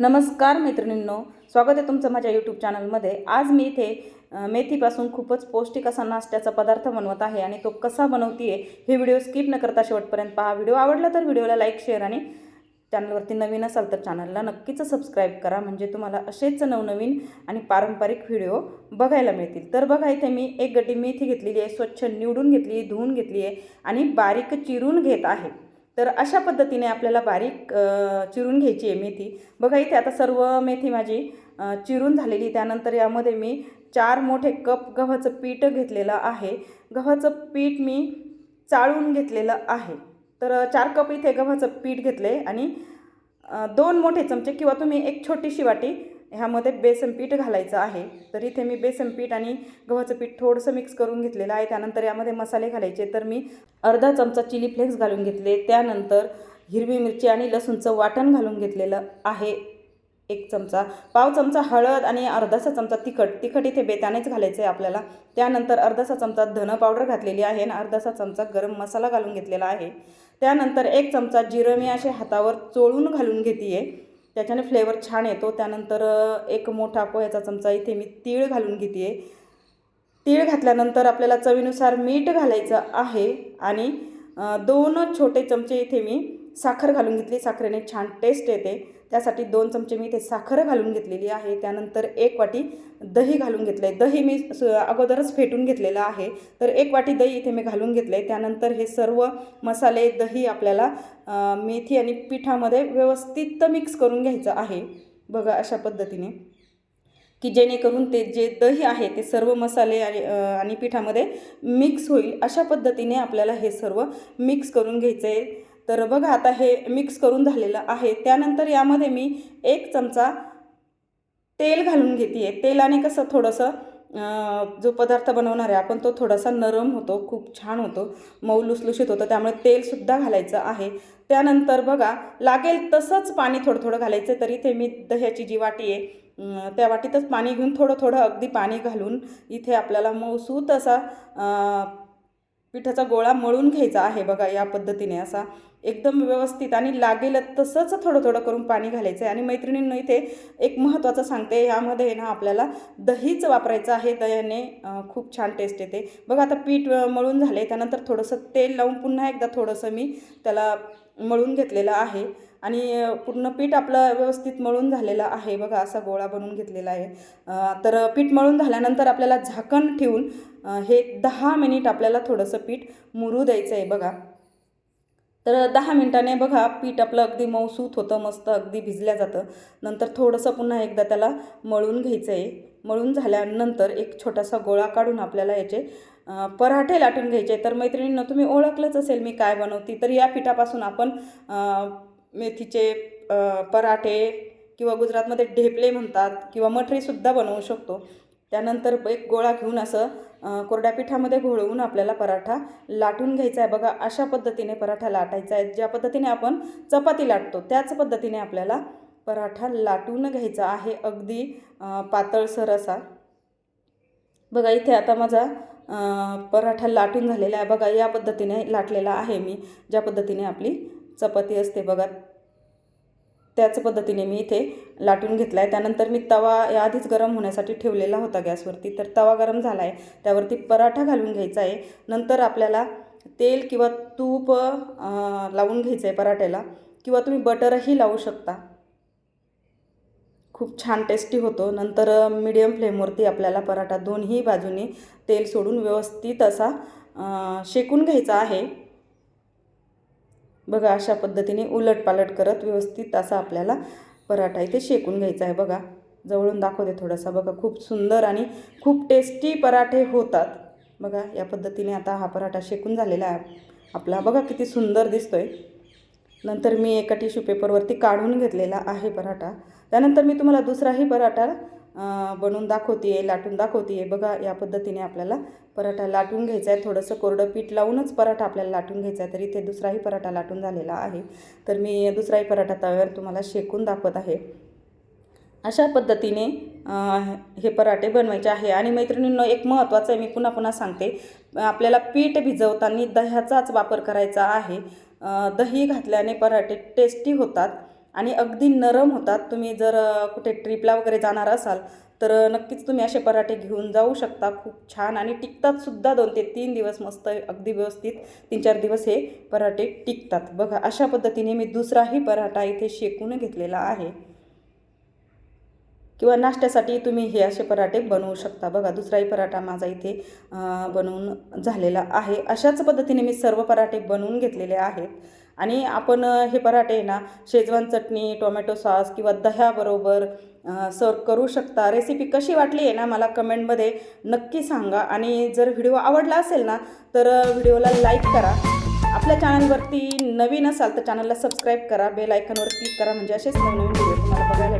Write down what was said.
नमस्कार मैत्रिणींनो स्वागत आहे तुमचं माझ्या यूट्यूब चॅनलमध्ये आज मी इथे मेथीपासून खूपच पौष्टिक असा नाश्त्याचा पदार्थ बनवत आहे आणि तो कसा बनवते हे व्हिडिओ स्किप न करता शेवटपर्यंत पहा. व्हिडिओ आवडला तर व्हिडिओला लाईक शेअर आणि चॅनलवरती नवीन असाल तर चॅनलला नक्कीच सबस्क्राईब करा. म्हणजे तुम्हाला असेच नवनवीन आणि पारंपरिक व्हिडिओ बघायला मिळतील. तर बघा इथे मी एक गड्डी मेथी घेतलेली आहे स्वच्छ निवडून घेतली आहे धुवून घेतली आहे आणि बारीक चिरून घेत आहे. तर अशा पद्धतीने आपल्याला बारीक चिरून घ्यायची आहे मेथी. बघा इथे आता सर्व मेथी माझी चिरून झालेली. त्यानंतर यामध्ये मी चार मोठे कप गव्हाचं पीठ घेतलेलं आहे. गव्हाचं पीठ मी चाळून घेतलेलं आहे. तर चार कप इथे गव्हाचं पीठ घेतले आणि दोन मोठे चमचे किंवा तुम्ही एक छोटीशी वाटी ह्यामध्ये बेसन पीठ घालायचं आहे. तर इथे मी बेसन पीठ आणि गव्हाचं पीठ थोडंसं मिक्स करून घेतलेलं आहे. त्यानंतर यामध्ये मसाले घालायचे. तर मी अर्धा चमचा चिली फ्लेक्स घालून घेतले. त्यानंतर हिरवी मिरची आणि लसूणचं वाटण घालून घेतलेलं आहे. एक चमचा. पाव चमचा हळद आणि अर्धासा चमचा तिखट. तिखट इथे बेतानेच घालायचं आहे आपल्याला. त्यानंतर अर्धासा चमचा धनं पावडर घातलेली आहे आणि अर्धासा चमचा गरम मसाला घालून घेतलेला आहे. त्यानंतर एक चमचा जिरं मी असे हातावर चोळून घालून घेते आहे त्याच्याने फ्लेवर छान येतो. त्यानंतर एक मोठा पोह्याचा चमचा इथे मी तीळ घालून घेते आहे तीळ घातल्यानंतर आपल्याला चवीनुसार मीठ घालायचं आहे आणि दोन छोटे चमचे इथे मी साखर घालून घेतली. साखरेने छान टेस्ट येते. त्यासाठी दोन चमचे मी इथे साखर घालून घेतलेली आहे. त्यानंतर एक वाटी दही घालून घेतलं आहे दही मी स अगोदरच फेटून घेतलेलं आहे. तर एक वाटी दही इथे मी घालून घेतलं आहे त्यानंतर हे सर्व मसाले दही आपल्याला मेथी आणि पिठामध्ये व्यवस्थित मिक्स करून घ्यायचं आहे. बघा अशा पद्धतीने. की जेणेकरून ते जे दही आहे ते सर्व मसाले आणि आणि पिठामध्ये मिक्स होईल. अशा पद्धतीने आपल्याला हे सर्व मिक्स करून घ्यायचं आहे तर बघा आता हे मिक्स करून झालेलं आहे. त्यानंतर यामध्ये मी एक चमचा तेल घालून घेते आहे तेलाने कसं थोडंसं जो पदार्थ बनवणार आहे आपण तो थोडासा नरम होतो खूप छान होतो मऊ लुसलुशीत होतं त्यामुळे तेलसुद्धा घालायचं आहे. त्यानंतर बघा लागेल तसंच पाणी थोडं थोडं घालायचं तर इथे मी दह्याची जी वाटी आहे त्या वाटीतच पाणी घेऊन थोडं थोडं अगदी पाणी घालून इथे आपल्याला मऊसूत असा पिठाचा गोळा मळून घ्यायचा आहे बघा या पद्धतीने असा एकदम व्यवस्थित आणि लागेल तसंच थोडं थोडं करून पाणी घालायचं आहे. आणि मैत्रिणींनो इथे एक महत्त्वाचं सांगते यामध्ये ना आपल्याला दहीच वापरायचं आहे. दह्याने खूप छान टेस्ट येते. बघा आता पीठ मळून झाले त्यानंतर थोडंसं तेल लावून पुन्हा एकदा थोडंसं मी त्याला मळून घेतलेलं आहे. आणि पूर्ण पीठ आपलं व्यवस्थित मळून झालेलं आहे बघा असा गोळा बनवून घेतलेला आहे. तर पीठ मळून झाल्यानंतर आपल्याला झाकण ठेवून हे दहा मिनिट आपल्याला थोडंसं पीठ मुरू द्यायचं आहे बघा. तर दहा मिनिटाने बघा पीठ आपलं अगदी मऊसूत होतं मस्त अगदी भिजल्या जातं. नंतर थोडंसं पुन्हा एकदा त्याला मळून घ्यायचं आहे. मळून झाल्यानंतर एक छोटासा गोळा काढून आपल्याला याचे पराठे लाटून घ्यायचे तर मैत्रिणींना तुम्ही ओळखलंच असेल मी काय बनवते. तर या पिठापासून आपण मेथीचे पराठे किंवा गुजरातमध्ये ढेपले म्हणतात किंवा मठरीसुद्धा बनवू शकतो. त्यानंतर एक गोळा घेऊन असं कोरड्या पिठामध्ये घोळवून आपल्याला पराठा लाटून घ्यायचा आहे. बघा अशा पद्धतीने पराठा लाटायचा आहे. ज्या पद्धतीने आपण चपाती लाटतो त्याच पद्धतीने आपल्याला पराठा लाटून घ्यायचा आहे. अगदी पातळसर असा. बघा इथे आता माझा पराठा लाटून झालेला आहे. बघा या पद्धतीने लाटलेला आहे मी. ज्या पद्धतीने आपली चपाती असते बघा. त्याच पद्धतीने मी इथे लाटून घेतला आहे त्यानंतर मी तवा याआधीच गरम होण्यासाठी ठेवलेला होता गॅसवरती. तर तवा गरम झाला आहे त्यावरती पराठा घालून घ्यायचा आहे नंतर आपल्याला तेल किंवा तूप लावून घ्यायचं आहे पराठ्याला. किंवा तुम्ही बटरही लावू शकता. खूप छान टेस्टी होतो. नंतर मिडियम फ्लेमवरती आपल्याला पराठा दोन्ही बाजूनी तेल सोडून व्यवस्थित असा शेकून घ्यायचा आहे. बघा अशा पद्धतीने उलटपालट करत व्यवस्थित असा आपल्याला पराठा इथे शेकून घ्यायचा आहे. बघा जवळून दाखवते थोडासा. बघा खूप सुंदर आणि खूप टेस्टी पराठे होतात. बघा या पद्धतीने आता हा पराठा शेकून झालेला आहे. आपला बघा किती सुंदर दिसतोय. नंतर मी एका टिश्यू पेपरवरती काढून घेतलेला आहे पराठा. त्यानंतर मी तुम्हाला दुसराही पराठा बनवून दाखवते आहे लाटून दाखवते आहे बघा या पद्धतीने आपल्याला पराठा लाटून घ्यायचा आहे. थोडंसं कोरडं पीठ लावूनच पराठा आपल्याला लाटून घ्यायचा आहे. तर इथे दुसराही पराठा लाटून झालेला आहे. तर मी दुसराही पराठा तव्यावर तुम्हाला शेकून दाखवत आहे. अशा पद्धतीने हे पराठे बनवायचे आहे. आणि मैत्रिणींनो एक महत्त्वाचं आहे मी पुन्हा पुन्हा सांगते. आपल्याला पीठ भिजवताना दह्याचाच वापर करायचा आहे. दही घातल्याने पराठे टेस्टी होतात. आणि अगदी नरम होतात. तुम्ही जर कुठे ट्रिपला वगैरे जाणार असाल तर नक्कीच तुम्ही असे पराठे घेऊन जाऊ शकता. खूप छान आणि टिकतात सुद्धा दोन ते तीन दिवस मस्त अगदी व्यवस्थित तीन चार दिवस हे पराठे टिकतात. बघा अशा पद्धतीने मी दुसराही पराठा इथे शेकून घेतलेला आहे. किंवा नाश्त्यासाठी तुम्ही हे असे पराठे बनवू शकता. बघा दुसराही पराठा माझा इथे बनवून झालेला आहे. अशाच पद्धतीने मी सर्व पराठे बनवून घेतलेले आहेत. आणि आपण हे पराठे ना शेजवान चटणी टोमॅटो सॉस किंवा दह्याबरोबर सर्व करू शकता. रेसिपी कशी वाटली आहे ना मला कमेंटमध्ये नक्की सांगा. आणि जर व्हिडिओ आवडला असेल ना तर व्हिडिओला लाईक करा. आपल्या चॅनलवरती नवीन असाल तर चॅनलला सबस्क्राईब करा. बेल आयकॉनवर क्लिक करा. म्हणजे असेच नवनवीन व्हिडिओ तुम्हाला बघायला